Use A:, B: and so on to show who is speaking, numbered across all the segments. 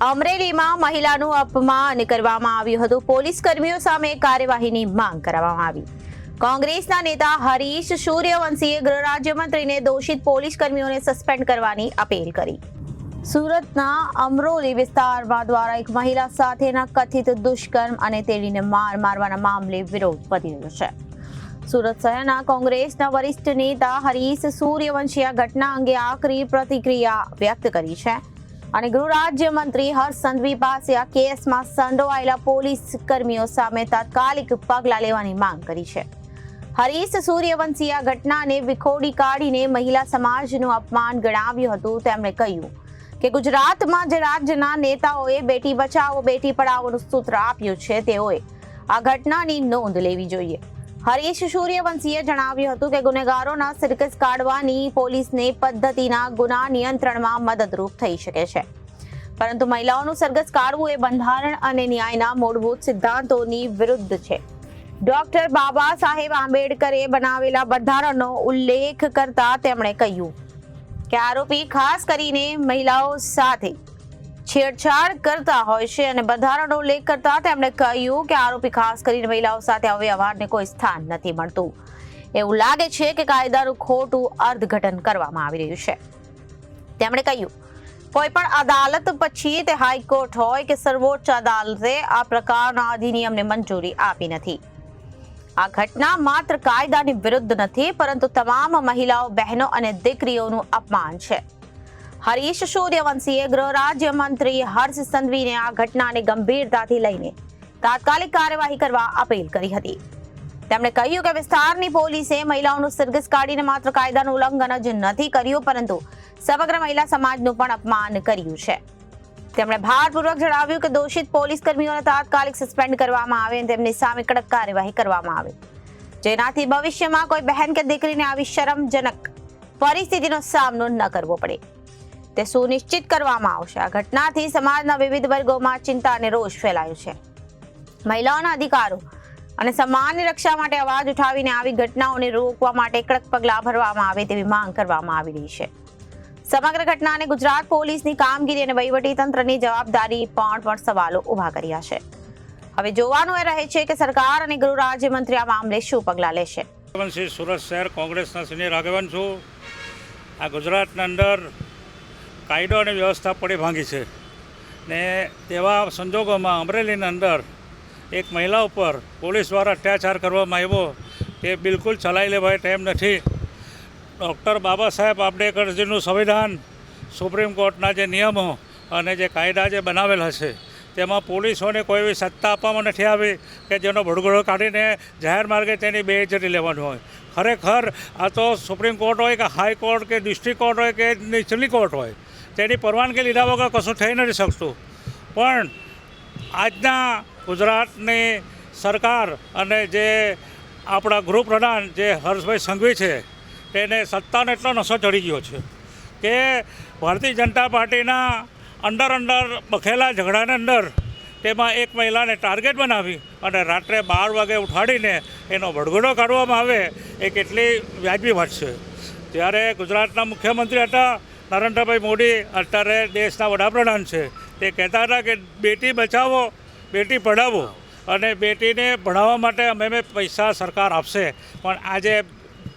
A: અમરેલીમાં મહિલાનું અપમાન કરવામાં આવ્યું હતું. પોલીસ કર્મીઓ સામે કાર્યવાહીની માંગ કરવામાં આવી. કોંગ્રેસના નેતા હરીશ સૂર્યવંશીએ ગૃહ રાજ્યમંત્રીને દોષિત પોલીસ કર્મીઓને સસ્પેન્ડ કરવાની અપીલ કરી. સુરતના અમરોલી વિસ્તારમાં દ્વારા એક મહિલા સાથેના કથિત દુષ્કર્મ અને તેણીને માર મારવાના મામલે વિરોધ વધી રહ્યો છે. સુરત શહેરના કોંગ્રેસના વરિષ્ઠ નેતા હરીશ સૂર્યવંશીએ ઘટના અંગે આકરી પ્રતિક્રિયા વ્યક્ત કરી છે. અને ગૃહ રાજ્યમંત્રી હર્ષ સંઘવી પાસે આ કેસમાં સંડોવાયેલા પોલીસ કર્મીઓ સામે તાત્કાલિક પગલાં લેવાની માંગ કરી છે. હરીશ સૂર્યવંશીએ આ ઘટનાને વિખોડી કાઢીને મહિલા સમાજનું અપમાન ગણાવ્યું હતું, તેમણે કહ્યું કે ગુજરાતમાં જે રાજ્યના નેતાઓએ બેટી બચાવો, બેટી પઢાવોનું સૂત્ર આપ્યું છે, તેઓએ આ ઘટનાની નોંધ લેવી જોઈએ. હરીશ સૂર્યવંશીએ જણાવ્યું હતું કે ગુનેગારોના સિરકસ કાઢવાની પોલીસને પદ્ધતિના ગુના નિયંત્રણમાં મદદરૂપ થઈ શકે છે. પરંતુ મહિલાઓનું સરઘસ કાઢવું એ બંધારણ અને ન્યાયના મૂળભૂત સિદ્ધાંતોની વિરુદ્ધ છે. ડોક્ટર બાબા સાહેબ આંબેડકરે બનાવેલા બંધારણનો ઉલ્લેખ કરતા તેમણે કહ્યું કે આરોપી ખાસ કરીને મહિલાઓ સાથે છેડછાડ કરતા હોય છે અને બંધારણનો ઉલ્લેખ કરતા તેમણે કહ્યું કે આરોપી ખાસ કરીને મહિલાઓ સાથે અવ્યવહારને કોઈ સ્થાન નથી મળતું. એવું લાગે છે કે કાયદાનું ખોટું અર્થઘટન કરવામાં આવી રહ્યું છે. તેમણે કહ્યું, કોઈ પણ અદાલત પછી તે હાઈકોર્ટ હોય કે સર્વોચ્ચ અદાલતે આ પ્રકારના અધિનિયમને મંજૂરી આપી નથી. આ ઘટના માત્ર કાયદાની વિરુદ્ધ નથી, પરંતુ તમામ મહિલાઓ, બહેનો અને દીકરીઓનું અપમાન છે. હરીશ સૂર્યવંશીએ ગૃહ રાજ્યમંત્રી હર્ષ સંઘવીને આ ઘટનાને ગંભીરતાથી લઈને તાત્કાલિક કાર્યવાહી કરવા અપીલ કરી હતી. તેમણે કહ્યું કે વિસ્તારની પોલીસે મહિલાઓનું સરઘસ કાઢીને માત્ર કાયદાનું ઉલ્લંઘન જ નથી કર્યું, પરંતુ સમગ્ર મહિલા સમાજનું પણ અપમાન કર્યું છે. તેમણે ભારપૂર્વક જણાવ્યું કે દોષિત પોલીસ કર્મીઓને તાત્કાલિક સસ્પેન્ડ કરવામાં આવે અને તેમની સામે કડક કાર્યવાહી કરવામાં આવે. જેનાથી ભવિષ્યમાં કોઈ બહેન કે દીકરીને આવી શરમજનક પરિસ્થિતિનો સામનો ન કરવો પડે. તે સુનિશ્ચિત કરવામાં આવશે. આ ઘટનાથી સમાજના વિવિધ વર્ગોમાં ચિંતા અને રોષ ફેલાયો છે. મહિલાઓના અધિકારો અને સન્માનની રક્ષા માટે અવાજ ઉઠાવીને આવી ઘટનાઓને રોકવા માટે કડક પગલાં ભરવામાં આવે તેવી માંગ કરવામાં આવી રહી છે. સમગ્ર ઘટનાને ગુજરાત પોલીસની કામગીરી અને વહીવટી તંત્રની જવાબદારી પણ પણ સવાલો ઊભા કર્યા છે. હવે જોવાનું એ રહે છે કે સરકાર અને ગૃહ રાજ્યમંત્રી આ મામલે શું પગલાં લેશે?
B: સુરત શહેર કોંગ્રેસના સિનિયર આગેવાન છું. આ ગુજરાતના અંદર કાયદો અને વ્યવસ્થા પડી ભાંગી છે. ને તેવા સંજોગોમાં અમરેલીની અંદર એક મહિલા ઉપર પોલીસ દ્વારા અત્યાચાર કરવામાં આવ્યો, તે બિલકુલ ચલાવી લેવાય તેમ નથી. ડૉક્ટર બાબા સાહેબ આંબેડકરજીનું સંવિધાન, સુપ્રીમ કોર્ટના જે નિયમો અને જે કાયદા જે બનાવેલા છે, તેમાં પોલીસોને કોઈ એવી સત્તા આપવામાં નથી આવી કે જેનો ભડગોળો કાઢીને જાહેર માર્ગે તેની બેઇજ્જતી લેવાની હોય. ખરેખર આ તો સુપ્રીમ કોર્ટ હોય કે હાઈકોર્ટ કે ડિસ્ટ્રિક્ટ કોર્ટ હોય કે નીચલી કોર્ટ હોય તેની પરવાનગી લીધા વગર કશું થઈ નથી શકતું. પણ આજના ગુજરાતની સરકાર અને જે આપણા ગૃહપ્રધાન જે હર્ષભાઈ સંઘવી છે, તેને સત્તાનો એટલો નશો ચડી ગયો છે કે ભારતીય જનતા પાર્ટીના અંડર અંડર બખેલા ઝઘડાને અંદર તેમાં એક મહિલાને ટાર્ગેટ બનાવી અને રાત્રે બાર વાગે ઉઠાડીને એનો ભડગડો કાઢવામાં આવે, એ કેટલી વ્યાજબી વાત છે. ત્યારે ગુજરાતના મુખ્યમંત્રી હતા નરેન્દ્રભાઈ મોદી અત્યારે દેશના વડાપ્રધાન છે. તે કહેતા હતા કે, બેટી બચાવો, બેટી પઢાવો. અને બેટીને ભણાવવા માટે અમે પૈસા સરકાર આપશે. પણ આજે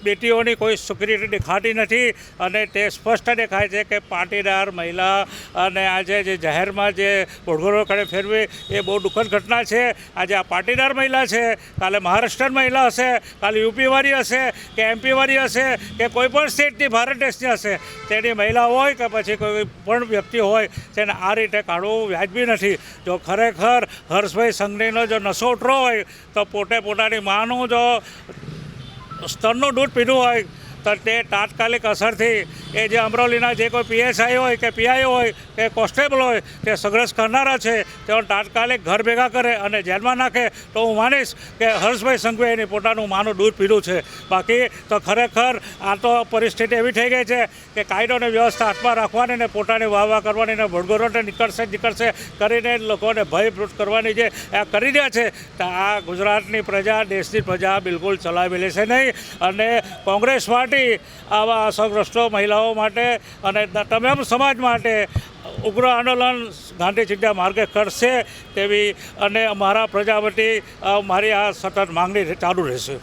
B: બેટીઓની કોઈ સિક્યુરિટી દેખાતી નથી અને તે સ્પષ્ટ દેખાય છે કે પાટીદાર મહિલા અને આજે જે જાહેરમાં જે ભોડગોળો કરે ફેરવી, એ બહુ દુઃખદ ઘટના છે. આજે આ પાટીદાર મહિલા છે, કાલે મહારાષ્ટ્ર મહિલા હશે, કાલે યુપીવાળી હશે, કે એમપીવાળી હશે, કે કોઈ પણ સ્ટેટની, ભારત દેશની હશે, તેની મહિલા હોય કે પછી કોઈ પણ વ્યક્તિ હોય, તેને આ રીતે કાઢવું વ્યાજબી નથી. જો ખરેખર હર્ષભાઈ સંઘનીનો જો નશો ઉઠરો હોય, તો પોતે પોતાની માનું જો સ્તરનું દૂધ પીધું હોય તો તે તાત્કાલિક અસરથી એ જે અમરોલીના જે કોઈ પીએસઆઈ હોય કે પીઆઈ હોય કે કોન્સ્ટેબલ હોય તે સંઘર્ષ કરનારા છે, તેઓ તાત્કાલિક ઘર ભેગા કરે અને જેલમાં નાખે તો હું માનીશ કે હર્ષભાઈ સંઘવીએ એની પોતાનું માનું દૂધ પીધું છે. બાકી તો ખરેખર આ તો પરિસ્થિતિ એવી થઈ ગઈ છે કે કાયદો અને વ્યવસ્થા હાથમાં રાખવાની ને પોતાની વાહ વાહ કરવાની ને ભડગોરોને નીકળશે નીકળશે કરીને લોકોને ભયભૂત કરવાની જે આ કરી રહ્યા છે, તો આ ગુજરાતની પ્રજા, દેશની પ્રજા બિલકુલ ચલાવી લેશે નહીં. અને કોંગ્રેસ પાર્ટી પાર્ટી આવા અસરગ્રસ્તો મહિલાઓ માટે અને તમામ સમાજ માટે ઉગ્ર આંદોલન ગાંધી ચિંતા માર્ગે કરશે તેવી અને મારા પ્રજાપતિ મારી આ સતત માંગણી ચાલુ રહેશે.